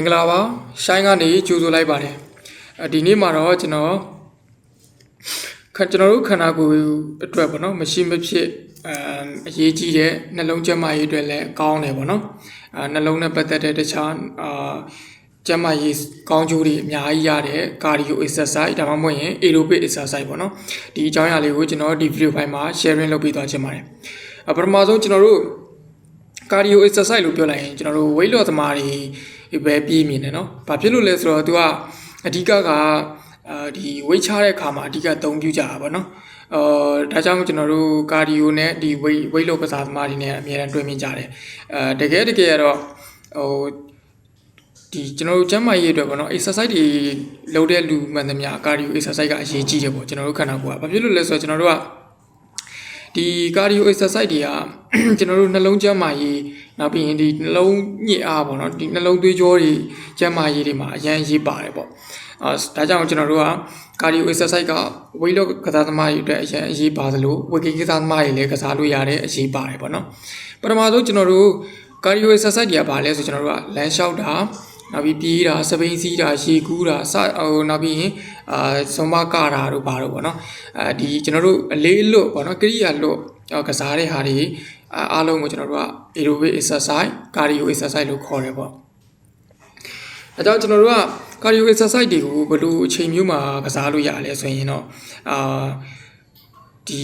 မင်္ဂလာပါရှိုင်းကနေကြိုဆိုလိုက်ပါတယ်အဲဒီနေ့မှာတော့ကျွန်တော်ခကျွန်တော်တို့ခန္ဓာကိုယ်အတွက်ပေါ့နော်မရှိမဖြစ်အမ်အရေးကြီးတဲ့နှလုံးကျန်းမာရေးအတွက်လည်းကောင်းတယ်ပေါ့နော်အာနှလုံးနဲ့ပတ်သက်တဲ့တခြားအာကျန်းမာရေးကောင်းကျိုးတွေအများကြီးရတဲ့ cardio exercise ဒါမှမဟုတ်ရင် aerobic exercise ပေါ့နော်ဒီအကြောင်းအရာလေးကိုကျွန်တော်ဒီ video ဖိုင်မှာ sharing လုပ်ပေးသွားချင်ပါတယ်အပထမဆုံးကျွန်တော်တို့ cardio exercise လို့ပြောလိုက်ရင်ကျွန်တော်တို့ weight loss သမားတွေ ပဲပြေးမြင်တယ်နော်။ဘာဖြစ်လို့လဲဆိုတော့ तू ကအဓိကကအဲဒီဝိတ်ချတဲ့အခါမှာအဓိကအသုံးပြုကြတာပေါ့နော်။အော်ဒါကြောင့်ကျွန်တော်တို့ကာဒီယိုနဲ့ဒီဝိတ်ဝိတ်လုပ်ကစားသမားတွေနဲ့အများအန်တွေ့မြင်ကြတယ်။အဲတကယ်တကယ်ကတော့ဟိုဒီကျွန်တော်တို့ကျန်းမာရေးအတွက်ပေါ့နော် exercise တွေလုပ်တဲ့လူမှန်သမျှ cardio exercise ကအရေးကြီးတယ်ပေါ့ကျွန်တော်တို့ခန္ဓာကိုယ်ကဘာဖြစ်လို့လဲဆိုတော့ကျွန်တော်တို့က ဒီ cardio exercise တွေကကျွန်တော်တို့နှလုံးကျန်းမာရေးနောက်ပြီးရင်ဒီနှလုံးညစ်အားပေါ့နော်ဒီနှလုံးသွေးကြောတွေကျန်းမာရေးတွေမှာအရန်ရေးပါတယ်ပေါ့အာဒါကြောင့်ကျွန်တော်တို့က cardio exercise က weight loss ကစားသမားတွေအတွက်အရန်အရေးပါသလို weight gain ကစားသမားတွေလည်းကစားလို့ရတဲ့အရေးပါတယ်ပေါ့နော်ပထမဆုံးကျွန်တော်တို့ cardio exercise တွေကဘာလဲဆိုကျွန်တော်တို့ကလမ်းလျှောက်တာနောက်ပြီးပြေးတာစပိန်စီးတာရေကူးတာစဟိုနောက်ပြီးရင် အာဆုံးမကတာတို့ဘာတို့ပေါ့နော်အဲဒီကျွန်တော်တို့အလေးလွတ်ပေါ့နော်ကရိယာလွတ်ကစားတဲ့ဟာတွေအားလုံးကိုကျွန်တော်တို့က aerobic exercise cardio exercise လို့ခေါ်တယ်ပေါ့အဲကြောင့်ကျွန်တော်တို့က cardio exercise တွေကိုဘယ်လိုအချိန်မျိုးမှာကစားလို့ရလဲဆိုရင်တော့အာဒီ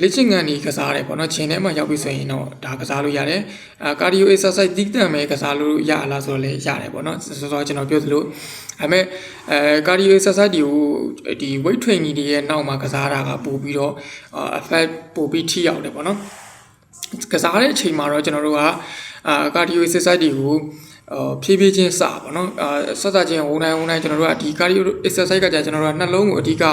လေ့ကျင့်ခန်းကြီးကစားတယ်ပေါ့နော်ခြေထဲမှာရောက်ပြီဆိုရင်တော့ဒါကစားလို့ရတယ်အာကာဒီယို exercise တိတန့်ပဲကစားလို့ရလားဆိုတော့လည်းရတယ်ပေါ့နော်စောစောကျွန်တော်ပြောသလိုဒါပေမဲ့အဲကာဒီယို exercise တွေကိုဒီ weight training တွေရဲ့နောက်မှာကစားတာကပို့ပြီးတော့ effect ပို့ပြီးထိရောက်တယ်ပေါ့နော်ကစားတဲ့အချိန်မှာတော့ကျွန်တော်တို့ကအာကာဒီယို exercise တွေကိုအော် ဖြည်းဖြည်းချင်းစပါတော့အာဆက်စချင်းဝန်တိုင်းဝန်တိုင်းကျွန်တော်တို့ကဒီ cardio exercise ကကြာကျွန်တော်တို့ကနှလုံးကိုအဓိက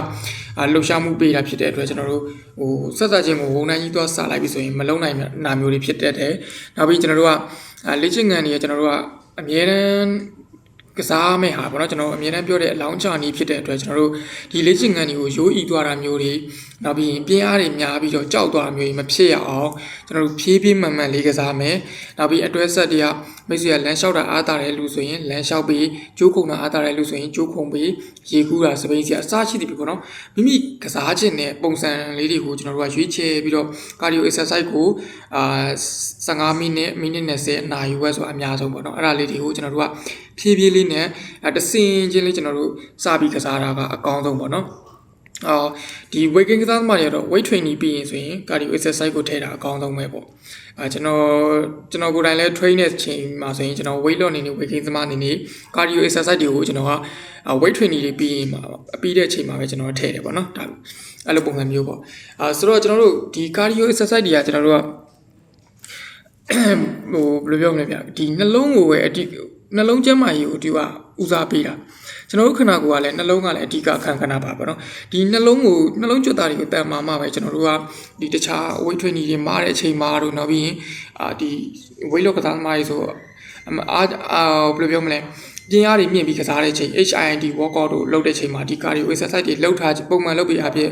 လှုပ်ရှားမှုပေးတာဖြစ်တဲ့အတွက်ကျွန်တော်တို့ဟိုဆက်စချင်းကိုဝန်တိုင်းကြီးသွားစလိုက်ပြီဆိုရင်မလုံနိုင်နာမျိုးတွေဖြစ်တတ်တယ်နောက်ပြီးကျွန်တော်တို့ကလေ့ကျင့်ခန်းတွေကျွန်တော်တို့ကအမြဲတမ်း ကစားမဲ့ဟာပေါ့နော်ကျွန်တော်အမြဲတမ်းပြောတဲ့အလောင်းချာနီးဖြစ်တဲ့အတွက်ကျွန်တော်တို့ဒီလေ့ကျင့်ခန်းတွေကိုရိုးအီသွားတာမျိုးတွေနောက်ပြီးပြင်းအားတွေများပြီးတော့ကြောက်သွားတာမျိုးတွေမဖြစ်ရအောင်ကျွန်တော်တို့ဖြည်းဖြည်းမှန်မှန်လေးကစားမယ်နောက်ပြီးအတွဲဆက်တွေကမိတ်ဆွေကလမ်းလျှောက်တာအားတာတဲ့လူဆိုရင်လမ်းလျှောက်ပြီးကျိုးခုံတာအားတာတဲ့လူဆိုရင်ကျိုးခုံပြီးရေကူးတာစပိန်စီအစားရှိတယ်ပြီပေါ့နော်မိမိကစားခြင်းနဲ့ပုံစံလေးတွေကိုကျွန်တော်တို့ကရွေးချယ်ပြီးတော့ cardio exercise ကိုအာ15မိနစ်မိနစ်20အနာရီဝက်ဆိုတာအများဆုံးပေါ့နော်အဲ့ဒါလေးတွေကိုကျွန်တော်တို့က ဖြည်းဖြည်းလေးနဲ့တဆင်ချင်းလေးကျွန်တော်တို့စပြီးကစားတာကအကောင်းဆုံးပေါ့နော်အော်ဒီ weight gain ကစားသမားတွေကတော့ weight training ပြီးရင်ဆိုရင် cardio exercise ကိုထည့်တာအကောင်းဆုံးပဲပေါ့အဲကျွန်တော်ကျွန်တော်ကိုယ်တိုင်လည်း train တဲ့ချိန်မှာဆိုရင်ကျွန်တော် weight loss အနေနဲ့ weight gain သမားအနေနဲ့ cardio exercise တွေကိုကျွန်တော်က weight training တွေပြီးရင်မှာပြီးတဲ့အချိန်မှာပဲကျွန်တော်ထည့်တယ်ပေါ့နော်ဒါအဲ့လိုပုံစံမျိုးပေါ့အဲဆိုတော့ကျွန်တော်တို့ဒီ cardio exercise တွေကကျွန်တော်တို့ကဟိုဘယ်လိုပြောမလဲဗျဒီနှလုံးကိုပဲအတိ နှလုံးကျန်းမာရေးကိုဒီကဦးစားပေးတာကျွန်တော်တို့ခန္ဓာကိုယ်ကလည်းနှလုံးကလည်းအဓိကခံခဏပါပေါ့နော်ဒီနှလုံးကိုနှလုံးကြွတာတွေကိုတန်မာမှပဲကျွန်တော်တို့ကဒီတခြား weight training တွေမားတဲ့အချိန်မှာတို့နောက်ပြီးရင်အာဒီ weight loss ကစားသမားတွေဆိုအားအာဘယ်လိုပြောမလဲ ပြင်းအားတွေမြင့်ပြီးကစားတဲ့အချိန် HIIT workout တို့လုပ်တဲ့အချိန်မှာဒီ cardio exercise တွေလုပ်ထားပုံမှန်လုပ်ပြီးအဖြစ်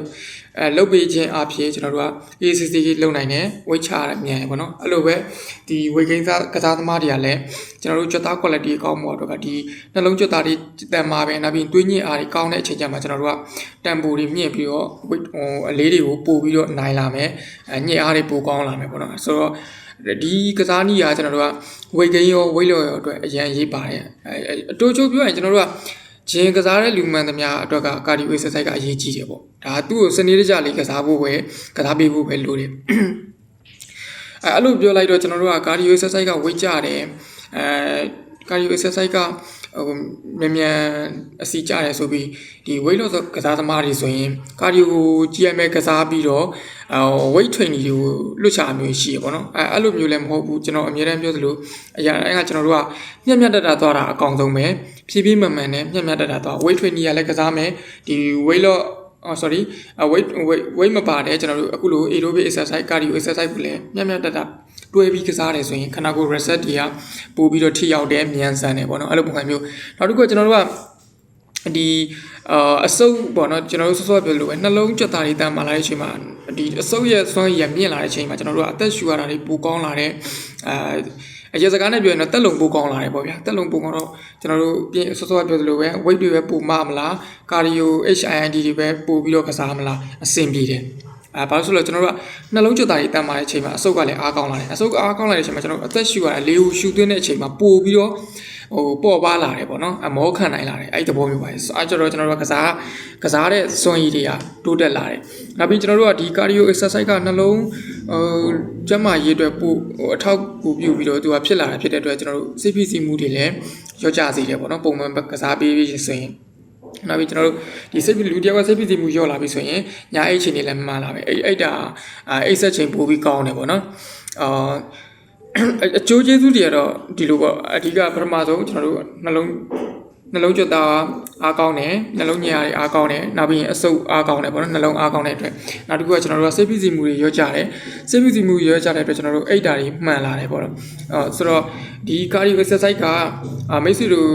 အဲလုပ်ပေးခြင်းအဖြစ်ကျွန်တော်တို့က ACC လုပ်နိုင်တယ် weight ချရမြန်ရပေါ့နော်အဲ့လိုပဲဒီ weight gain ကစားသမားတွေကလည်းကျွန်တော်တို့ကြွက်သား quality ကောင်းမှုတော့ကဒီနှလုံးကြွက်သားတွေတန်မာပဲနောက်ပြီးသွေးညစ်အားတွေကောင်းတဲ့အချိန်ကျမှကျွန်တော်တို့ကတန်ပိုတွေမြင့်ပြီးတော့ weight ဟိုအလေးတွေကိုပို့ပြီးတော့နိုင်လာမယ်အညစ်အားတွေပိုကောင်းလာမယ်ပေါ့နော်ဆိုတော့ ဒီကစားနည်းကကျွန်တော်တို့က weight gain ရော weight loss ရောအတွက်အရင်ရေးပါတယ်အဲအတူတူပြောရင်ကျွန်တော်တို့ကဂျင်ကစားတဲ့လူမှန်သမျှအတွက်ကကာဒီယို exercise ကအရေးကြီးတယ်ပေါ့ဒါသူ့ကိုစနေတကျလေးကစားဖို့ပဲကစားပေးဖို့ပဲလိုတယ်အဲအဲ့လိုပြောလိုက်တော့ကျွန်တော်တို့ကကာဒီယို exercise က weight ကျတယ်အဲကာဒီယို exercise က ဟိုမြန်မြန်အစီကျတယ်ဆိုပြီးဒီ weight loss ကစားသမားတွေဆိုရင်ကာဒီယိုကိုကြည့်ရမယ်ကစားပြီးတော့ဟို weight training တွေကိုလွတ်ချမျိုးရှိရပေါ့နော်အဲအဲ့လိုမျိုးလည်းမဟုတ်ဘူးကျွန်တော်အမြဲတမ်းပြောသလိုအရာအဲ့ကကျွန်တော်တို့ကမျက်မျက်တတသွားတာအကောင်ဆုံးပဲဖြည်းဖြည်းမှန်မှန်နဲ့မျက်မျက်တတသွား weight training ကလည်းကစားမယ်ဒီ weight loss အော် sorry weight weight weight မပါတယ်ကျွန်တော်တို့အခုလို aerobic exercise cardio exercise ကိုလည်းမျက်မျက်တတတွဲပြီးကစားတယ်ဆိုရင်ခန္ဓာကိုယ် reset တွေကပို့ပြီးတော့ထိရောက်တယ်မြန်ဆန်တယ်ပေါ့နော်အဲ့လိုပုံစံမျိုးနောက်တစ်ခုကကျွန်တော်တို့ကဒီအာအစုပ်ပေါ့နော်ကျွန်တော်တို့စောစောပြောလို့ပဲနှလုံးကြွက်သားတွေတန်မာလာတဲ့အချိန်မှာဒီအစုပ်ရဲ့စွမ်းရည်မြင့်လာတဲ့အချိန်မှာကျွန်တော်တို့ကအသက်ရှူရတာတွေပိုကောင်းလာတဲ့အာ အရေးစကားနဲ့ပြောရင်တော့တက်လုံပိုကောင်းလာတယ်ပေါ့ဗျာတက်လုံပိုကောင်းတော့ကျွန်တော်တို့ပြင်စောစောကပြောသလိုပဲ weight တွေပဲပိုမမလား cardio HIIT တွေပဲပိုပြီးတော့ကစားမလားအဆင်ပြေတယ်အဲဘာလို့ဆိုတော့ကျွန်တော်တို့ကနှလုံးကြွတာတွေတတ်မှတဲ့အချိန်မှာအဆုတ်ကလည်းအားကောင်းလာတယ်အဆုတ်အားကောင်းလာတဲ့အချိန်မှာကျွန်တော်တို့အသက်ရှူရတာလေကိုရှူသွင်းတဲ့အချိန်မှာပိုပြီးတော့ ဟိုပေါ့ပါလာတယ်ပေါ့နော်အမောခံနိုင်လာတယ်အဲ့ဒီသဘောမျိုးပါအဲကျတော့ကျွန်တော်တို့ကကစားကစားတဲ့စွမ်းရည်တွေကတိုးတက်လာတယ်နောက်ပြီးကျွန်တော်တို့ကဒီ cardio exercise ကနှလုံးဟိုကျန်းမာရေးအတွက်ပို့ဟိုအထောက်အကူပြုပြီးတော့သူကဖြစ်လာတာဖြစ်တဲ့အတွက်ကျွန်တော်တို့စိတ်ဖိစီးမှုတွေလည်းရောကြစေတယ်ပေါ့နော်ပုံမှန်ကစားပေးပြီးဆိုရင်နောက်ပြီးကျွန်တော်တို့ဒီစိတ်ဖိလူတယောက်ကစိတ်ဖိစီးမှုရော့လာပြီဆိုရင်ညာအိတ်ချိန်တွေလည်းမှန်လာပဲအဲ့အဲ့ဒါအိတ်ဆက်ချိန်ပိုပြီးကောင်းတယ်ပေါ့နော်အာ အကျိုးကျေးဇူးတွေကတော့ဒီလိုပေါ့အဓိကပထမဆုံးကျွန်တော်တို့နှလုံးနှလုံးကျွတ်သားအားကောင်းတယ်နှလုံးညရာတွေအားကောင်းတယ်နောက်ပြီးရင်အဆုပ်အားကောင်းတယ်ပေါ့နော်နှလုံးအားကောင်းတဲ့အတွက်နောက်တစ်ခုကကျွန်တော်တို့ကစိတ်ဖိစီးမှုတွေရောကြတယ်စိတ်ဖိစီးမှုရောကြတဲ့အတွက်ကျွန်တော်တို့အိတ်ဓာတွေမှန်လာတယ်ပေါ့နော်အော်ဆိုတော့ဒီ cardio exercise ကအာမိတ်ဆွေတို့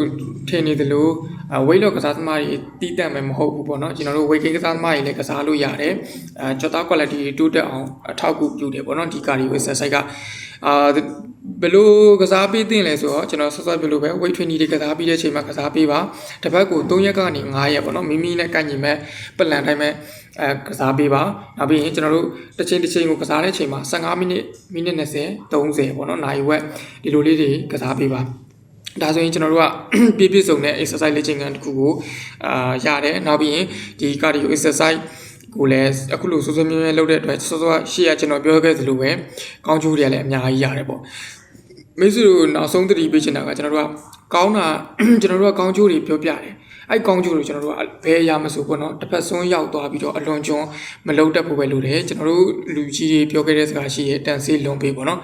ထင်နေသလိုအဝိတ်လောက်ကစားသမားတွေတီးတန့်မယ်မဟုတ်ဘူးပေါ့နော်ကျွန်တော်တို့ဝေကိန်းကစားသမားတွေလည်းကစားလို့ရတယ်အဲကြော်သား quality တိုးတက်အောင်အထောက်အကူပြုတယ်ပေါ့နော်ဒီ cardio exercise က အာဘယ်လိုကစားပေးသင့်လဲဆိုတော့ကျွန်တော်ဆော့ဆော့ပြလို့ပဲ weight training တွေကစားပြီးတဲ့အချိန်မှာကစားပေးပါတစ်ပတ်ကို3ရက်ကနေ5ရက်ပေါ့နော်မိမိနဲ့ကန့်ညီမဲ့ပလန်တိုင်းမဲ့အဲကစားပေးပါနောက်ပြီးရင်ကျွန်တော်တို့တစ်ချိန်တစ်ချိန်ကိုကစားတဲ့အချိန်မှာ15မိနစ်မိနစ်20 30ပေါ့နော်နိုင်ဝက်ဒီလိုလေးတွေကစားပေးပါဒါဆိုရင်ကျွန်တော်တို့ကပြည့်ပြည့်စုံတဲ့ exercise လေ့ကျင့်ခန်းတစ်ခုကိုအာရတယ်နောက်ပြီးရင်ဒီ cardio exercise ကိုလည်းအခုလိုစိုးစိုးမြဲမြဲလုပ်တဲ့အတွက်စောစောရှေ့ကကျွန်တော်ပြောခဲ့သလိုပဲကောင်းကျိုးတွေကလည်းအများကြီးရတယ်ပေါ့မိတ်ဆွေတို့နောက်ဆုံးသတိပေးချင်တာကကျွန်တော်တို့ကကောင်းတာကျွန်တော်တို့ကကောင်းကျိုးတွေပြောပြတယ်အဲ့ကောင်းကျိုးတွေကျွန်တော်တို့ကဘယ်အရာမဆိုပေါ့နော်တစ်ဖက်ဆုံးရောက်သွားပြီးတော့အလွန်ကျွန်းမလုံတတ်ဖို့ပဲလိုတယ်ကျွန်တော်တို့လူကြီးတွေပြောခဲ့တဲ့စကားရှိရဲ့တန်ဆေးလွန်ပေးပေါ့နော်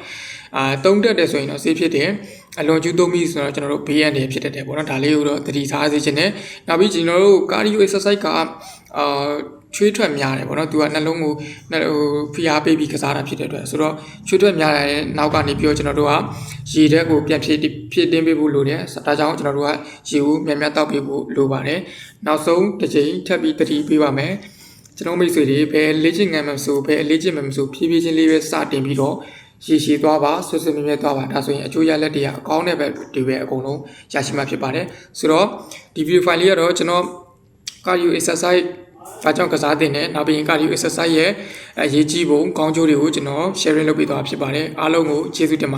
အာတုံးတက်တယ်ဆိုရင်တော့ဆေးဖြစ်တယ်အလွန်ကျူးသုံးပြီးဆိုတော့ကျွန်တော်တို့ဘေးရန်တွေဖြစ်တတ်တယ်ပေါ့နော်ဒါလေးကိုတော့သတိထားစေချင်တယ်နောက်ပြီးကျွန်တော်တို့ cardio exercise ကအာ ချွေးထွက်များတယ်ပေါ့နော်သူကနှလုံးကိုနှဟိုဖိအားပေးပြီးကစားတာဖြစ်တဲ့အတွက်ဆိုတော့ချွေးထွက်များတဲ့နောက်ကနေပြီးတော့ကျွန်တော်တို့ကရေဓာတ်ကိုပြန်ဖြည့်ဖြည့်တင်းပေးဖို့လိုတယ်ဒါကြောင့်ကျွန်တော်တို့ကရေကိုမြန်မြန်တောက်ပေးဖို့လိုပါတယ်နောက်ဆုံးတစ်ချိန်ထပ်ပြီးသတိပေးပါမယ်ကျွန်တော်မိတ်ဆွေတွေဘယ်လေ့ကျင့်ငန်းမှမဆိုဘယ်အလေ့ကျင့်မှမဆိုဖြည်းဖြည်းချင်းလေးပဲစတင်ပြီးတော့ရေရှည်သွားပါဆွဆွမြဲမြဲသွားပါဒါဆိုရင်အကျိုးရလက်တွေကအကောင်းတဲ့ဘက်တွေပဲအကုန်လုံးရရှိမှာဖြစ်ပါတယ်ဆိုတော့ဒီ video file လေးကတော့ကျွန်တော် cardio exercise ဘာကြောင့်ကစားတင်တယ်နောက်ပြီးရင် cardio exercise ရဲ့အရေးကြီးပုံကောင်းကျိုးတွေကိုကျွန်တော် sharing လုပ်ပေးသွားဖြစ်ပါတယ်အားလုံးကိုကျေးဇူးတင်ပါ